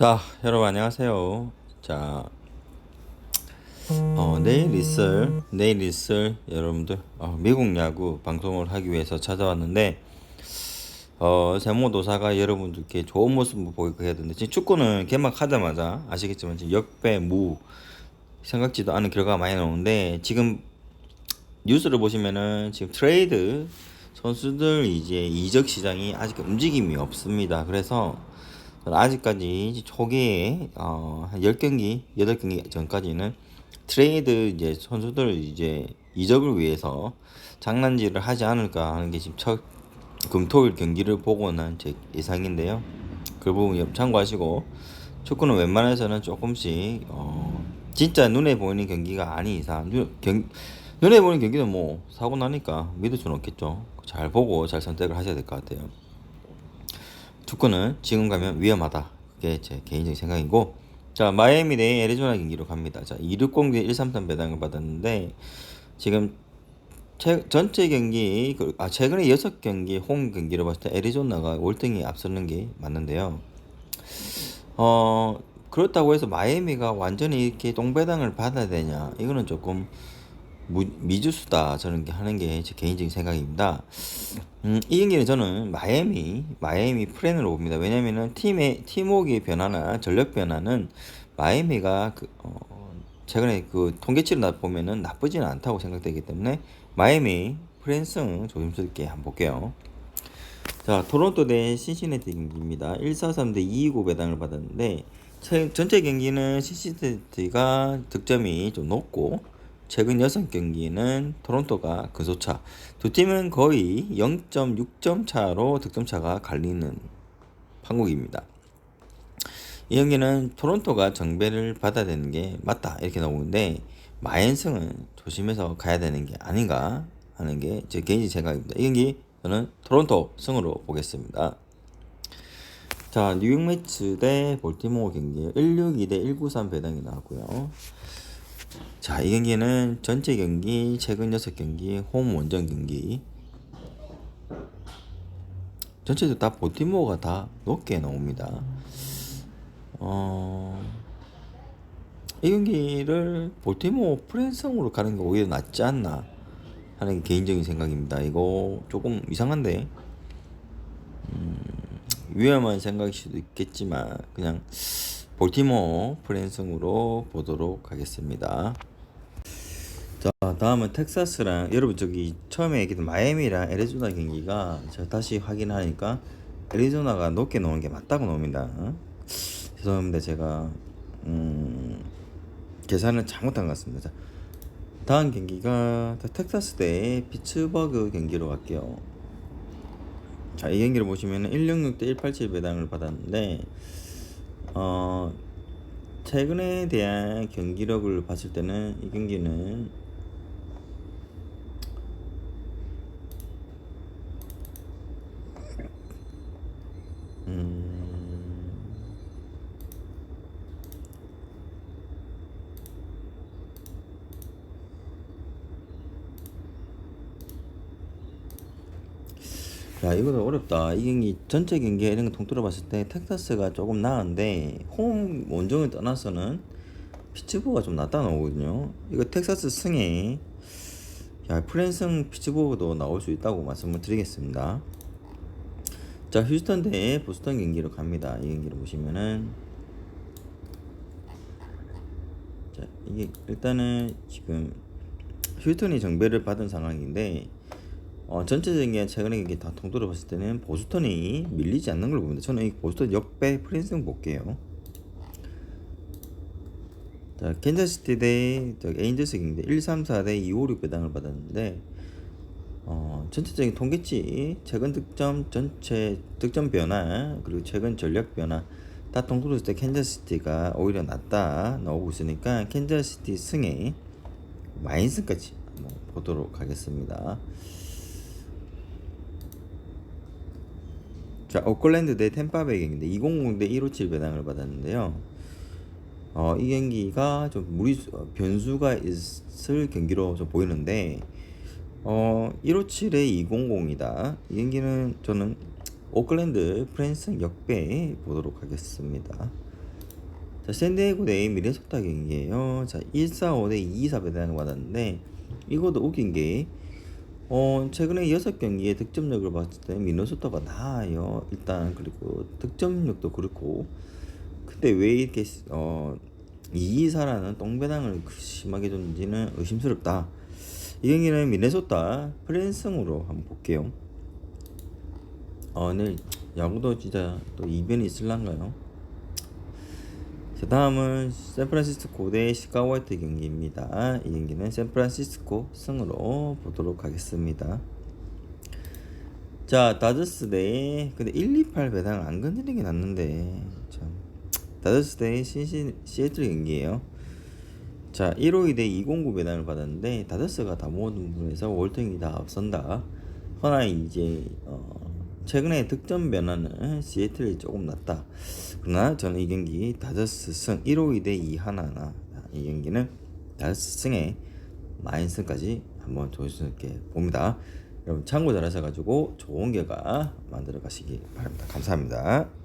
자, 여러분 안녕하세요. 자, 어, 내일 있을 내일 있을 여러분들 어, 미국 야구 방송을 하기 위해서 찾아왔는데 어, 세모도사가 여러분들께 좋은 모습을 보이고 해야 되는데 지금 축구는 개막하자마자 아시겠지만 지금 역배 무 생각지도 않은 결과가 많이 나오는데 지금 뉴스를 보시면은 지금 트레이드 선수들 이제 이적 시장이 아직 움직임이 없습니다. 그래서 아직까지 초기에 어, 한 10경기, 8경기 전까지는 트레이드 이제 선수들 이제 이적을 위해서 장난질을 하지 않을까 하는 게 지금 첫 금토일 경기를 보고는 제 예상인데요. 그 부분 참고하시고 축구는 웬만해서는 조금씩 어, 진짜 눈에 보이는 경기가 아닌 이상 눈, 경, 눈에 보이는 경기는 뭐 사고 나니까 믿을 수는 없겠죠. 잘 보고 잘 선택을 하셔야 될 것 같아요. 축구는 지금 가면 위험하다. 그게 제 개인적인 생각이고 자 마이애미 대 애리조나 경기로 갑니다. 자 260대 133 배당을 받았는데 지금 최, 전체 경기 그- 아 최근에 6경기 홈 경기를 봤을 때 애리조나가 월등히 앞서는 게 맞는데요. 어 그렇다고 해서 마이애미가 완전히 이렇게 똥배당을 받아야 되냐 이거는 조금 무, 미주수다 저는 게 하는 게 제 개인적인 생각입니다. 음, 이 경기는 저는 마이애미 마이애미 프렌으로 봅니다. 왜냐면은 팀의 팀워크의 변화나 전력 변화는 마이애미가 그, 어, 최근에 그 통계치를 나 보면은 나쁘지는 않다고 생각되기 때문에 마이애미 프랜승 조심스럽게 한번 볼게요. 자, 토론토 대 신시내티 경기입니다. 143 대 229 배당을 받았는데 최, 전체 경기는 신시내티가 득점이 좀 높고 최근 6경기는 토론토가 근소차. 두 팀은 거의 0.6점 차로 득점 차가 갈리는 판국입니다. 이 경기는 토론토가 정배를 받아야 되는 게 맞다 이렇게 나오는데 마엔승은 조심해서 가야 되는 게 아닌가 하는 게 제 개인적인 생각입니다. 이 경기 저는 토론토 승으로 보겠습니다. 자 뉴욕 매츠 대 볼티모어 경기 162 대 193 배당이 나왔고요. 자, 이 경기는 전체 경기 최근 6경기 홈 원정 경기 전체도 다 볼티모어가 다 높게 나옵니다. 어, 이 경기를 볼티모어 프랜성으로 가는 게 오히려 낫지 않나 하는 게 개인적인 생각입니다. 이거 조금 이상한데 음, 위험한 생각일 수도 있겠지만 그냥 볼티모어 프랜성으로 보도록 하겠습니다. 자 다음은 텍사스랑 여러분 저기 처음에 얘기했던 마이애미랑 애리조나 경기가 제가 다시 확인하니까 애리조나가 높게 놓은 게 맞다고 나옵니다. 죄송합니다 제가 음, 계산을 잘못한 것 같습니다. 자, 다음 경기가 텍사스 대 피츠버그 경기로 갈게요. 자, 이 경기를 보시면 166 대 187 배당을 받았는데 어, 최근에 대한 경기력을 봤을 때는 이 경기는 야 이거는 어렵다. 이 경기 전체 경기 이런 거 통틀어 봤을 때 텍사스가 조금 나은데 홈 원정을 떠나서는 피츠버가 좀 낫다 나오거든요. 이거 텍사스 승에 야 프랜승 피츠버그도 나올 수 있다고 말씀을 드리겠습니다. 자 휴스턴 대 보스턴 경기로 갑니다. 이 경기를 보시면은. 자 이게 일단은 지금 휴스턴이 정배를 받은 상황인데 어, 전체적인 최근의 경기 다 통틀어 봤을 때는 보스턴이 밀리지 않는 걸 봅니다. 저는 이 보스턴 역배 프랜승 볼게요. 자, 캔자시티 대 저기 에인저스 경기 134대 256 배당을 받았는데 어, 전체적인 통계치 최근 득점 전체 득점 변화 그리고 최근 전력 변화 다 통틀었을 때 캔자시티가 오히려 낫다 나오고 있으니까 캔자시티 승에 마인스까지 보도록 하겠습니다. 자, 오클랜드 대 템파베이 경기인데 200대 157 배당을 받았는데요. 어, 이 경기가 좀 무리 어, 변수가 있을 경기로 좀 보이는데 어, 157에 200이다. 이 경기는 저는 오클랜드 프랜스 역배 보도록 하겠습니다. 자, 샌디에고 대 미네소타 경기예요. 자, 145 대 224 배당을 받았는데 이것도 웃긴 게 어, 최근에 6경기의 득점력을 봤을 때 미네소타가 나아요. 일단 그리고 득점력도 그렇고 근데 왜 이렇게 어 224라는 똥배당을 심하게 줬는지는 의심스럽다. 이 경기는 미네소타 프랜승으로 한번 볼게요. 어, 내일 야구도 진짜 또 이변이 있을란가요? 자, 다음은 샌프란시스코 대 시카고 화이트 경기입니다. 이 경기는 샌프란시스코 승으로 보도록 하겠습니다. 자, 다저스 대 근데 128 배당을 안 건드리는 게 낫는데 참 다저스 대 신시 시애틀 경기예요. 자, 152 대 209 배당을 받았는데 다저스가 다 모든 부분에서 월등히 다 앞선다. 허나 이제 어, 최근에 득점 변화는 시애틀이 조금 낫다. 그러나 저는 이 경기 다저스 승152대 2 하나나 이 경기는 다저스 승에 마인승까지 한번 조심스럽게 봅니다. 여러분 참고 잘하셔가지고 좋은 결과 만들어 가시기 바랍니다. 감사합니다.